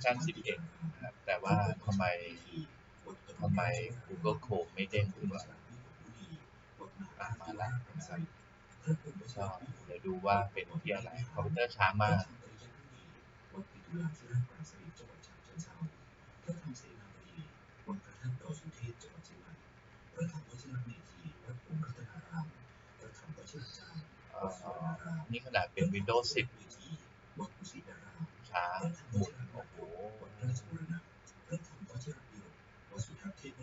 วอร์ชัน11นะครับแต่ว่าทำไมทำไม Google Chrome ไม่เด้งขึ้นมาอะมาแล้วนะครับก็เดี๋ยวดูว่าเป็นที่อะไรคอมพิวเตอร์ช้ามากนี่ขนาดเป็น Windows 10ช้าหมุนโอ้โห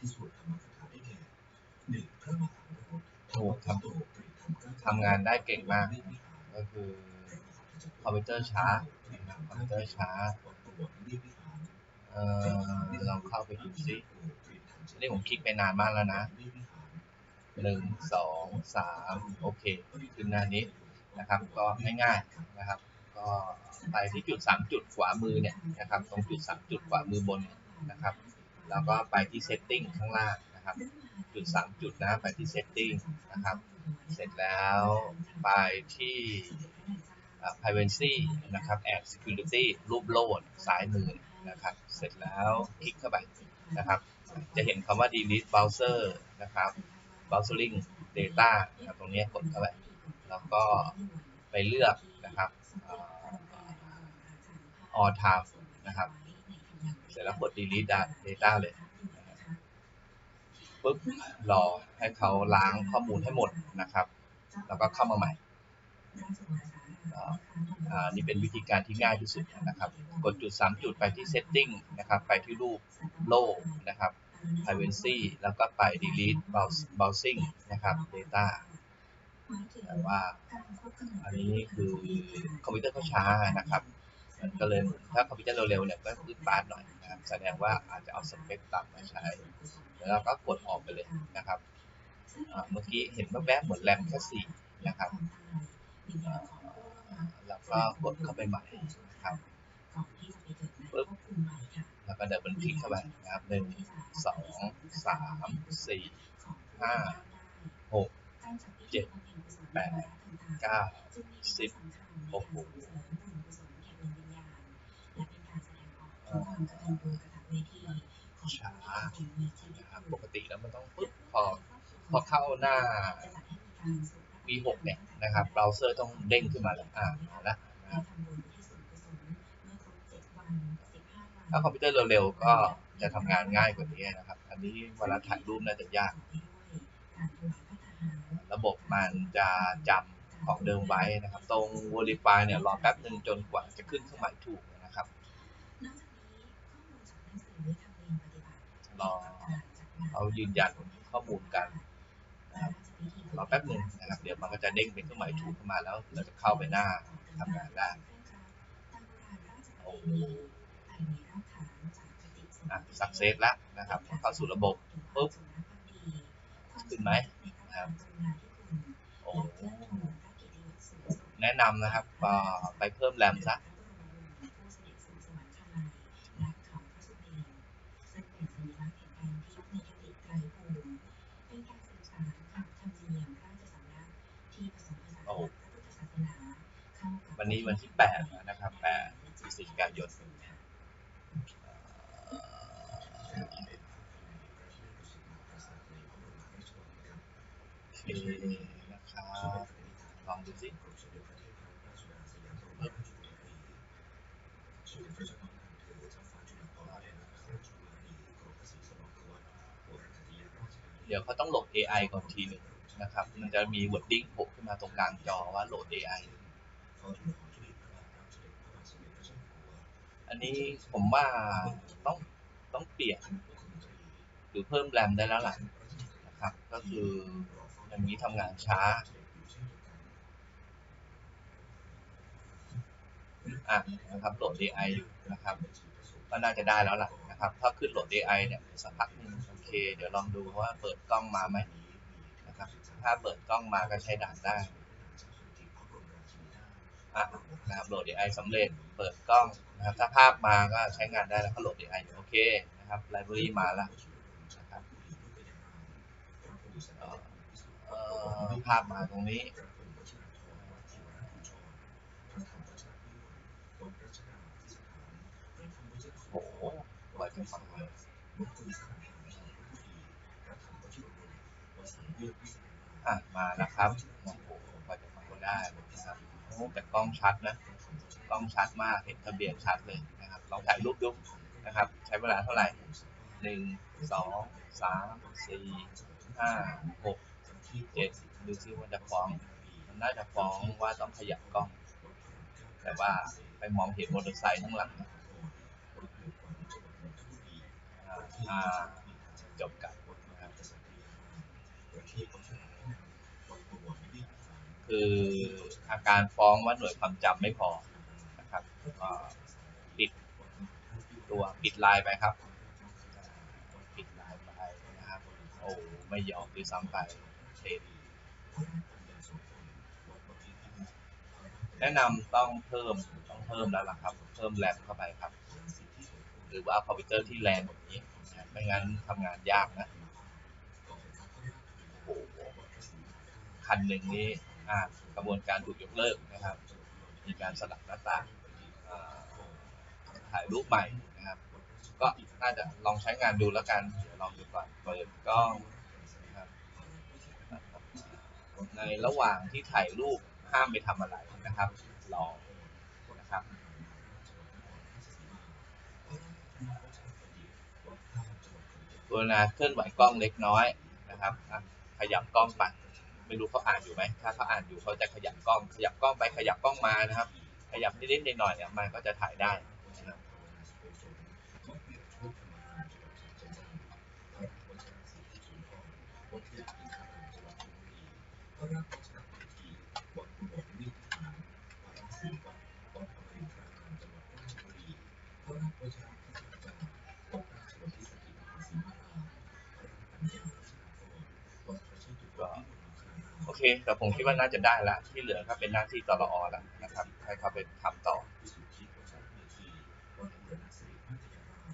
ที่สุดทำงานได้เก่งมาก ก็คือคอมพิวเตอร์ช้าคอมพิวเตอร์ช้าเออลองเข้าไปดูซินี่ผมคลิกไปนานมากแล้วนะหนึ่งสองสามโอเคขึ้นหน้านี้นะครับ ก็ง่ายๆนะครับ ก็ไปที่จุดสามจุดขวามือเนี่ยนะครับ ตรงจุดสามจุดขวามือบนนะครับ แล้วก็ไปที่ setting ข้างล่างนะครับ จุดสามจุดนะไปที่ setting นะครับ เสร็จแล้วไปที่ privacy นะครับ add security รูปโหลดซ้ายมือนะครับ เสร็จแล้วคลิกเข้าไปนะครับ จะเห็นคำว่า delete browser นะครับ browsing data นะครับตรงนี้กดเข้าไป แล้วก็ไปเลือกนะครับ all time นะครับ ร็จแล้วกด delete data เลยปุ๊บรอให้เขาล้างข้อมูลให้หมดนะครับ แล้วก็เข้ามาใหม่อ่าอ่านี่เป็นวิธีการที่ง่ายที่สุดนะครับ กดจุด 3 จุดไปที่ setting นะครับ ไปที่รูปโล่นะครับ privacy แล้วก็ไป delete browsing นะครับ data แต่ว่าอันนี้คือคอมพิวเตอร์เขาช้านะครับ มันก็เลยถ้าคอมพิวเตอร์เร็วๆเนี่ยก็ขึ้นปาดหน่อยนะครับแสดงว่าอาจจะเอาสเปคต่ำมาใช้ แล้วเราก็กดออกไปเลยนะครับเมื่อกี้เห็นแวบๆหมือนแรมแค่สี่นะครับแล้วก็กดเข้าไปใหม่นะครับปึ๊บแล้วก็เดินบนคลิกเข้าไปนะครับหนึ่งสองสามสี่ห้าหกเจ็ดแปดเก้าสิบโอ้โห อ่าช้านะครับปกติแล้วมันต้องปึ๊บพอพอเข้าหน้า V6 เนี่ยนะครับเบราว์เซอร์ต้องเด้งขึ้นมาแล้วอ่ามาแล้วถ้าคอมพิวเตอร์เร็วๆก็จะทำงานง่ายกว่านี้นะครับ อันนี้เวลาถ่ายรูปน่าจะยาก ระบบมันจะจำของเดิมไว้นะครับ ตรง Verify เนี่ยรอแป๊บหนึ่งจนกว่าจะขึ้นเครื่องหมายถูก นะครับรอเอายืนยันข้อมูลกันนะครับรอแป๊บหนึ่งนะครับ เดี๋ยวมันก็จะเด้งเป็นเครื่องหมายถูกขึ้นมาแล้ว เราจะเข้าไปหน้าทำงานได้โอ้โหอะสักเซสแล้วนะครับ เข้าสู่ระบบปุ๊บขึ้นไหมนะครับโอ้แนะนำนะครับไปเพิ่มแรมซะ วันนี้วันที่แปดนะครับแปดพฤศจิกายนโอเคนะครับลองดูสิเดี๋ยวเขาต้องโหลด AI ก่อนทีหนึ่งนะครับ มันจะมี wording โผล่ขึ้นมาตรงกลางจอว่าโหลด AI อ อันนี้ผมว่าต้องต้องเปลี่ยนหรือเพิ่มแรมได้แล้วล่ะนะครับ ก็คืออย่างนี้ทำงานช้าอะนะครับโหลด AI อยู่นะครับก็น่าจะได้แล้วล่ะนะครับ ถ้าขึ้นโหลด AI เนี่ยสักพักนึงโอเค เดี๋ยวลองดูว่าเปิดกล้องมาไหมนะครับ ถ้าเปิดกล้องมาก็ใช้ด่านได้ อะนะครับโหลด AI สำเร็จเปิดกล้องนะครับถ้าภาพมาก็ใช้งานได้แล้วก็โหลด AI โอเคนะครับไลบรารีมาล้วนะครับเอ่อภาพมาตรงนี้โอ้โหกว่ะมาอะมาแล้วครับ โอ้โหกว่าจะมาได้นะครับโองชัดนะกล้องชัดมากเห็นทะเบียนชัดเลยนะครับลองถ่ายรูปดูนะครับ ใช้เวลาเท่าไหร่หนึ่งสองสามสี่ห้าหกเจ็ดดูซิว่าจะฟ้องมันน่าจะฟ้องว่าต้องขยับกล้อง แต่ว่าไปมองเห็นมอเตอร์ไซค์ข้างหลังจบกันนะครับ คืออาการฟ้องว่าหน่วยความจำไม่พอนะครับก็ปิดตัวปิดลน์ไปครับ ปิดลน์ไปนะครับโอ้ไม่ยอมด้วยซ้ำไปเทแนะนำต้องเพิ่มต้องเพิ่มแล้วล่ะครับ เพิ่มแรมเข้าไปครับ หรือว่าคอมพิวเตอร์ที่แรงกว่านี้ไม่งั้นทำงานยากนะโอ้คันหนึ่งนี่ากระบวนการถูกยกเลิกนะครับ มีการสลับหน้าต่างถ่ายรูปใหม่นะครับ ก็น่าจะลองใช้งานดูแล้วกันเดี๋ยวลองดูก่อนเปิดกล้องนะครับในระหว่างที่ถ่ายรูปห้ามไปทำอะไรนะครับ ลองนะครับกรุณาเคลื่อนไหวกล้องเล็กน้อยนะครับขยับกล้องไป ไม่รู้เขาอ่านอยู่ไหมถ้าเขาอ่านอยู่เขาจะขยับกล้องขยับกล้องไปขยับกล้องมานะครับ ขยับนิดๆหน่อยๆเนี่ยมันก็จะถ่ายได้ แต่ผมคิดว่าน่าจะได้ละที่เหลือก็เป็นหน้าที่ตลอแล้วนะครับให้เขาไปทำต่อ